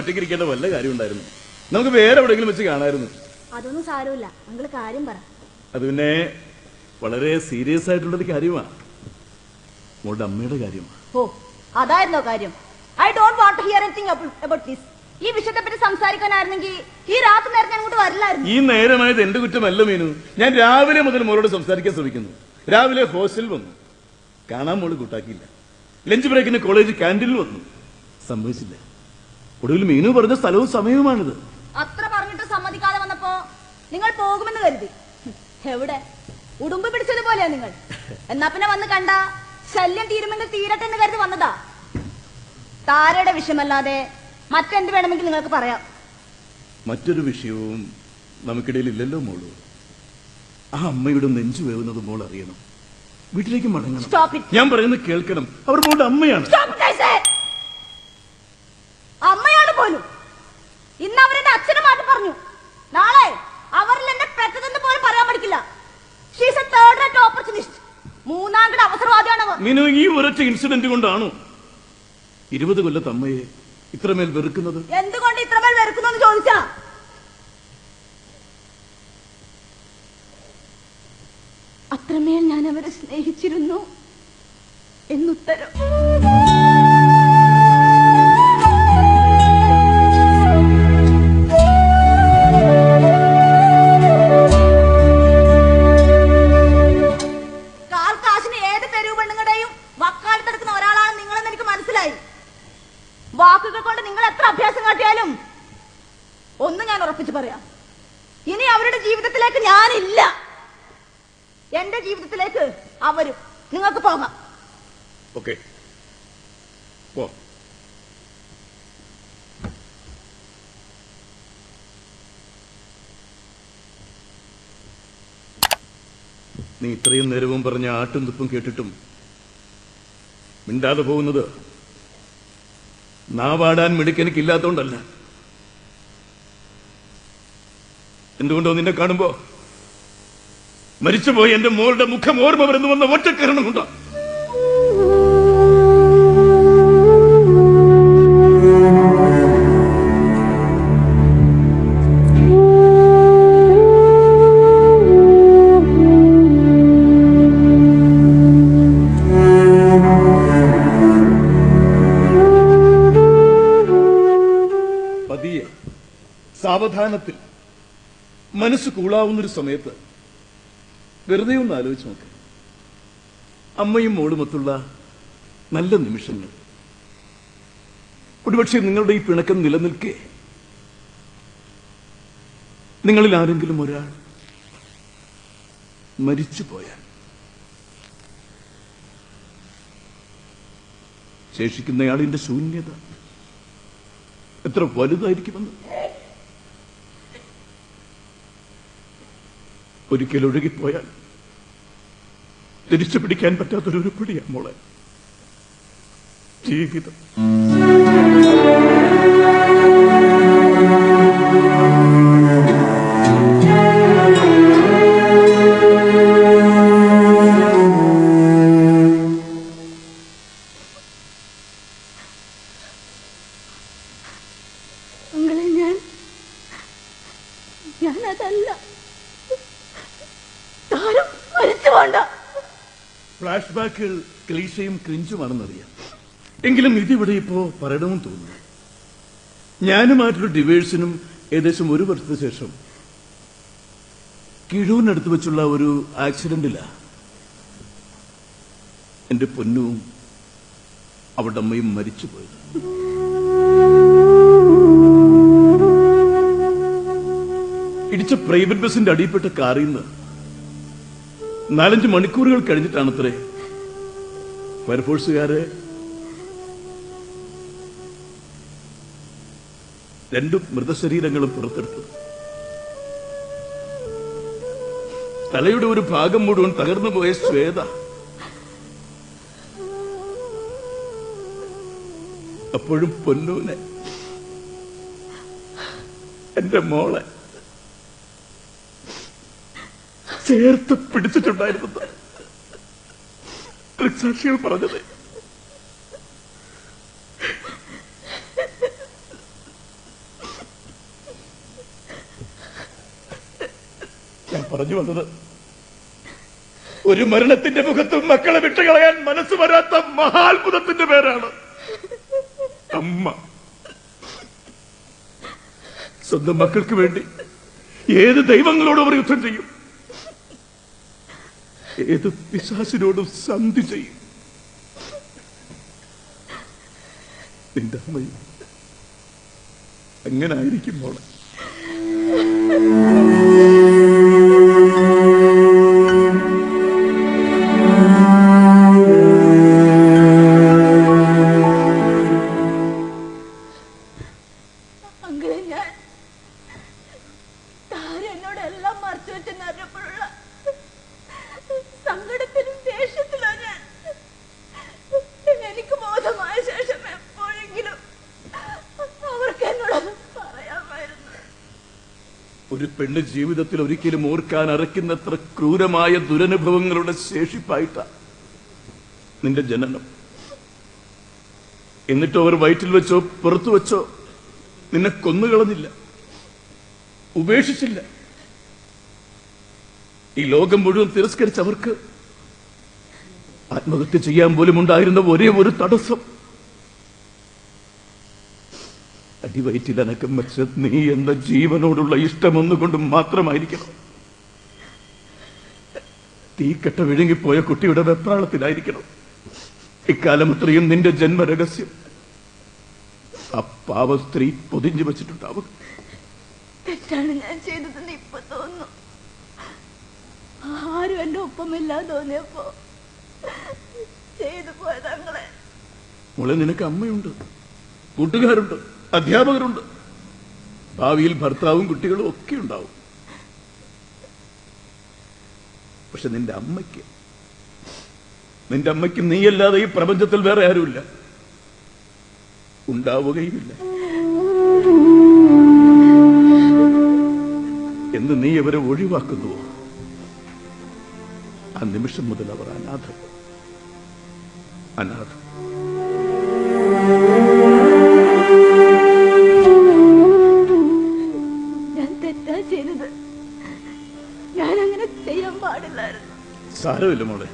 ഒറ്റയ്ക്ക് ഇരിക്കേണ്ട വല്ല കാര്യം ഉണ്ടായിരുന്നു നമുക്ക് വേറെ എവിടെയെങ്കിലും വെച്ച് കാണായിരുന്നു. അതൊന്നും സാരമില്ല. നിങ്ങൾ കാര്യം പറ. അത് പിന്നെ വളരെ സീരിയസ് ആയിട്ടുള്ളൊരു കാര്യമാണ് മോളുടെ അമ്മയുടെ കാര്യമാണ് ഓ അതായിരുന്നോ കാര്യം? I don't want hear anything about this ഈ വിഷയത്തെ പറ്റി സംസാരിക്കാനായിരുന്നെങ്കിൽ ഈ രാത്രി നേരത്തെ അങ്ങോട്ട് വരില്ലായിരുന്നു. ഈ നേരമായത് എന്റെ കുറ്റമല്ല മീനു. ഞാൻ രാവിലെ മുതൽ മോളോട് സംസാരിക്കാൻ ശ്രമിക്കുന്നു. രാവിലെ ഹോസ്റ്റലിൽ വന്നു. കാണാൻ മോൾ കൂട്ടാക്കിയില്ല. ലഞ്ച് ബ്രേക്കിന് കോളേജ് ക്യാന്റീനിൽ വന്നു. സംഭവിച്ചില്ല. ഒടുവിൽ മീനു പറഞ്ഞ സ്ഥലവും സമയവുമാണിത്. അത്ര പറഞ്ഞിട്ട് സമ്മതിക്കാതെ വന്നപ്പോ നിങ്ങൾ പോകുമെന്ന് കരുതി. എവിടെ? ഉടുമ്പ് പിടിച്ചതുപോലെയാ നിങ്ങൾ. എന്നാ പിന്നെ വന്ന് കണ്ട ശല്യം തീരുമെങ്കിൽ തീരട്ടെ എന്ന് കരുതി വന്നതാ. താരയുടെ വിഷയമല്ലാതെ മറ്റെന്ത് വേണമെങ്കിൽ നിങ്ങൾക്ക് പറയാം. മറ്റൊരു വിഷയവും നമുക്കിടയിൽ ഇല്ലല്ലോ മോൾ. ആ അമ്മയുടെ നെഞ്ചു വേവുന്നത് മോൾ അറിയണം. വീട്ടിലേക്ക് മടങ്ങണം. ഞാൻ പറയുന്നത് കേൾക്കണം. അവർ മോളുടെ. അമ്മയാണ്. ഈ ഒരൊറ്റ ഇൻസിഡന്റ് കൊണ്ടാണോ? ഇരുപത് കൊല്ലത്ത് അമ്മയെ ഇത്രമേൽ വെറുക്കുന്നത്? എന്തുകൊണ്ട് ഇത്രമേൽ വെറുക്കുന്നു ചോദിച്ചാ? അത്രമേൽ ഞാൻ അവരെ സ്നേഹിച്ചിരുന്നു എന്നുത്തരം. ജീവിതത്തിലേക്ക് ഞാനില്ല. എന്റെ ജീവിതത്തിലേക്ക് അവരും നിങ്ങൾക്ക് പോകാം. ഓക്കെ. പോ. നീ ഇത്രയും നേരവും പറഞ്ഞ ആട്ടും തുപ്പും കേട്ടിട്ടും മിണ്ടാതെ പോകുന്നത് നാവാടാൻ മിടുക്കെനിക്കില്ലാത്തോണ്ടല്ല. എന്തുകൊണ്ടോ നിന്നെ കാണുമ്പോ മരിച്ചുപോയി എന്റെ മോളുടെ മുഖം ഓർമ്മ വരുന്നു വന്ന പതിയെ മനസ്സ് കൂളാവുന്നൊരു സമയത്ത് വെറുതെ ഒന്ന് ആലോചിച്ച് നോക്ക്. അമ്മയും മോളുമൊത്തുള്ള നല്ല നിമിഷങ്ങൾ. ഒരുപക്ഷെ നിങ്ങളുടെ ഈ പിണക്കം നിലനിൽക്കെ നിങ്ങളിൽ ആരെങ്കിലും ഒരാൾ മരിച്ചു പോയാൽ ശേഷിക്കുന്നയാളിന്റെ ശൂന്യത എത്ര വലുതായിരിക്കുമെന്ന് ഒരിക്കൽ ഒഴുകിപ്പോയാൽ തിരിച്ചു പിടിക്കാൻ പറ്റാത്തൊരു ഉരുപ്പിടിയാ മോളെ ജീവിതം നിങ്ങളെ ഞാൻ ഞാനതല്ല മരിച്ചു ഫ്ലാഷ് ബാക്കിൽ ക്ലീശയും ക്രിഞ്ചുമാണെന്നറിയാം. എങ്കിലും ഇതിവിടെ ഇപ്പോ പറയണമെന്ന് തോന്നുന്നു. ഞാനുമായിട്ടൊരു ഡിവേഴ്സിനും ഏകദേശം ഒരു വർഷത്തിന് ശേഷം കിഴൂരിനടുത്ത് വെച്ചുള്ള ഒരു ആക്സിഡന്റിലാ എന്റെ പൊന്നും അവളുടെ അമ്മയും മരിച്ചുപോയത്. ഇടിച്ച പ്രൈവറ്റ് ബസിന്റെ അടിയിൽപ്പെട്ട കാറിൽ നിന്ന് നാലഞ്ച് മണിക്കൂറുകൾ കഴിഞ്ഞിട്ടാണ് അത്രേ ഫയർഫോഴ്സുകാര് രണ്ട് മൃതശരീരങ്ങളും പുറത്തെടുത്തു. തലയുടെ ഒരു ഭാഗം മുഴുവൻ തകർന്നു പോയ ശ്വേത. അപ്പോഴും പൊന്നൂനെ. എന്റെ മോളെ. ചേർത്ത് പിടിച്ചിട്ടുണ്ടായിരുന്നു. ദൃക്സാക്ഷികൾ പറഞ്ഞത്. ഞാൻ പറഞ്ഞു വന്നത് ഒരു മരണത്തിന്റെ മുഖത്തും മക്കളെ വിട്ടുകളയാൻ മനസ്സ് വരാത്ത മഹാത്ഭുതത്തിന്റെ പേരാണ് അമ്മ. സ്വന്തം മക്കൾക്ക് വേണ്ടി ഏത് ദൈവങ്ങളോടും അവർ യുദ്ധം ചെയ്യും? ഏത് പിശാസിനോടും സന്ധി ചെയ്യും. നിന്റെ അമ്മയും അങ്ങനെ ആയിരിക്കും മോളെ എന്നോട് എല്ലാം മറച്ചു വെച്ചെന്ന് അറിഞ്ഞപ്പോഴുള്ള സങ്കടത്തിലും ദേഷ്യത്തിലാ ഞാൻ എനിക്ക് ബോധമായ ശേഷം എപ്പോഴെങ്കിലും അവർക്ക് എന്നോട് പറയാമായിരുന്നു ഒരു പെണ്ണ് ജീവിതത്തിൽ ഒരിക്കലും ഓർക്കാൻ അറയ്ക്കുന്നത്ര ക്രൂരമായ ദുരനുഭവങ്ങളുടെ ശേഷിപ്പായിട്ടാ നിന്റെ ജനനം. എന്നിട്ടോ അവർ വയറ്റിൽ വെച്ചോ പുറത്തു വെച്ചോ നിന്നെ കൊന്നുകളഞ്ഞില്ല. ഉപേക്ഷിച്ചില്ല. ഈ ലോകം മുഴുവൻ തിരസ്കരിച്ച അവർക്ക് ആത്മഹത്യ ചെയ്യാൻ പോലും ഉണ്ടായിരുന്ന ഒരേ ഒരു തടസ്സം. അടിവയറ്റിൽ അനക്കം വെച്ച നീ എന്ന ജീവനോടുള്ള ഇഷ്ടമൊന്നുകൊണ്ടും മാത്രമായിരിക്കണം. തീക്കട്ട വിഴുങ്ങിപ്പോയ കുട്ടിയുടെ വെപ്രാളത്തിലായിരിക്കണം. ഇക്കാലം അത്രയും നിന്റെ ജന്മരഹസ്യം. ആ പാവ സ്ത്രീ പൊതിഞ്ഞു വെച്ചിട്ടുണ്ടാവും. തെറ്റാണ് ഞാൻ ചെയ്തതെന്ന് ഇപ്പൊ തോന്നുന്നു. ആരും എന്റെ ഒപ്പമില്ല തോന്നിയപ്പോ ചെയ്തു പോയത് അങ്ങനെ മോളെ നിനക്ക് അമ്മയുണ്ട്. കൂട്ടുകാരുണ്ട്. അധ്യാപകരുണ്ട്. ഭാവിയിൽ ഭർത്താവും കുട്ടികളും ഒക്കെ ഉണ്ടാവും. പക്ഷെ നിന്റെ അമ്മയ്ക്ക് നിന്റെ അമ്മയ്ക്ക് നീയല്ലാതെ ഈ പ്രപഞ്ചത്തിൽ വേറെ ആരുമില്ല. ഉണ്ടാവുകയുമില്ല. എന്ന് നീ അവരെ ഒഴിവാക്കുന്നുവോ? ആ നിമിഷം മുതൽ അവർ അനാഥ. അനാഥ. സാരമില്ല മോളെ.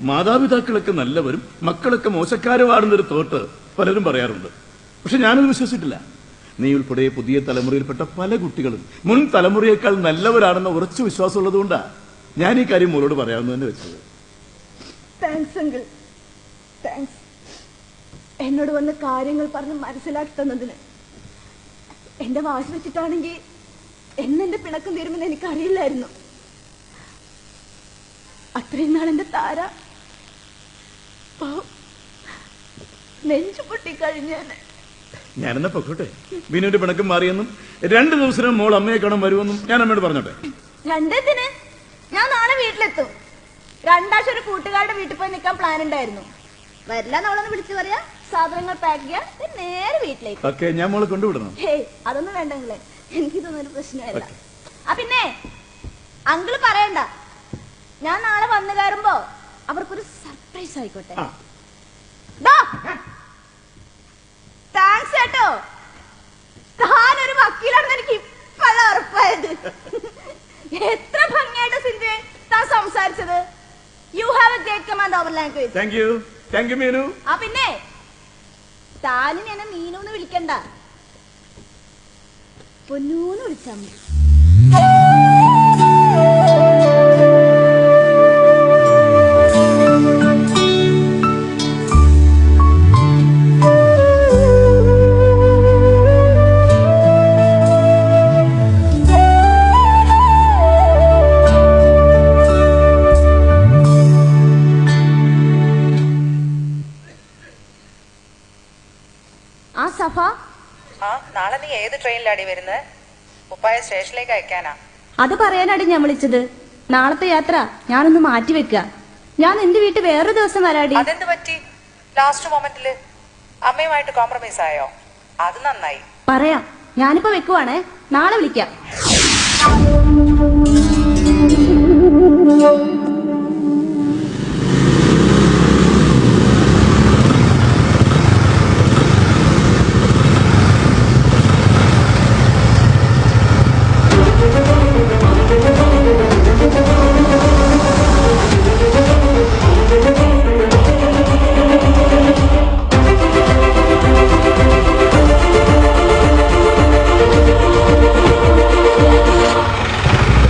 മാതാപിതാക്കളൊക്കെ നല്ലവരും മക്കളൊക്കെ മോശക്കാരുമാണെന്നൊരു തോട്ട് പലരും പറയാറുണ്ട്. പക്ഷെ ഞാനത് വിശ്വസിച്ചിട്ടില്ല. നീ ഉൾപ്പെടെ പുതിയ തലമുറയിൽപ്പെട്ട പല കുട്ടികളും മുൻ തലമുറയേക്കാൾ നല്ലവരാണെന്ന ഉറച്ചു വിശ്വാസം ഉള്ളതുകൊണ്ടാ ഞാൻ ഈ കാര്യം മോളോട് പറയാമെന്ന് തന്നെ വെച്ചത്. താങ്ക്സ് അങ്കിൾ താങ്ക്സ് എന്നോട് വന്ന കാര്യങ്ങൾ പറഞ്ഞ് മനസ്സിലാക്കി തന്നതിന്. എന്റെ വാശി വെച്ചിട്ടാണെങ്കിൽ എന്നെന്റെ പിണക്കം തീരുമെന്ന് എനിക്കറിയില്ലായിരുന്നു. അത്രയും നാൾ എന്റെ താര. നെഞ്ചു പൊട്ടിക്കഴിഞ്ഞേനെ ഞാനെന്നാ പൊക്കോട്ടെ? വിനുവിന്റെ പിണക്കം മാറിയെന്നും രണ്ടു ദിവസം മോൾ അമ്മയെ കാണാൻ വരുമെന്നും ഞാൻ അമ്മയോട് പറഞ്ഞോട്ടെ? രണ്ടത്തിന് ഞാൻ നാളെ വീട്ടിലെത്തും. രണ്ടാഴ്ച ഒരു കൂട്ടുകാരുടെ വീട്ടിൽ പോയി നിൽക്കാൻ പ്ലാൻ ഉണ്ടായിരുന്നു. വരില്ല നമ്മളൊന്ന് വിളിച്ചു പറയാ. സാധനങ്ങൾ പാക്ക് ചെയ്യാം. നേരെ വീട്ടിലേക്ക്. ഓക്കെ ഞാൻ മോളെ കൊണ്ടുവിടണം. ഹേയ് അതൊന്നും വേണ്ടെങ്കിലേ എനിക്കിതൊന്നും ഒരു പ്രശ്നമല്ല ആ പിന്നെ അങ്കിൾ പറയണ്ട. ഞാൻ നാളെ വന്നു കയറുമ്പോ അവർക്കൊരു സർപ്രൈസ് ആയിക്കോട്ടെ. താങ്ക്സ് കേട്ടോ താനൊരു വക്കീലാണെന്ന് എനിക്ക് ഇപ്പഴ ഉറപ്പായത്. എത്ര ഭംഗിയായിട്ട് സിന്ധു താൻ സംസാരിച്ചത്. You have a great command over language thank you thank you Meenu ആ പിന്നെ. താനിന് എന്നെ മീനു എന്ന് വിളിക്കണ്ട. പൊന്നൂന്ന് വിളിച്ചാ മതി. ട്രെയിനിലാടി വരുന്നത്. ഉപ്പായ സ്റ്റേഷനിലേക്ക് അയക്കാനാ. അത് പറയാനാടി ഞാൻ വിളിച്ചത്. നാളത്തെ യാത്ര ഞാനൊന്ന് മാറ്റി വെക്ക. ഞാൻ എന്റെ വീട്ടിൽ വേറൊരു ദിവസം വരാടി. അതെന്ത് പറ്റി? ലാസ്റ്റ് മൊമെന്റിൽ അമ്മയുമായിട്ട് കോംപ്രമൈസ് ആയോ? അത് നന്നായി. പറയാം. ഞാനിപ്പോ വെക്കുവാണേ. നാളെ വിളിക്കാം.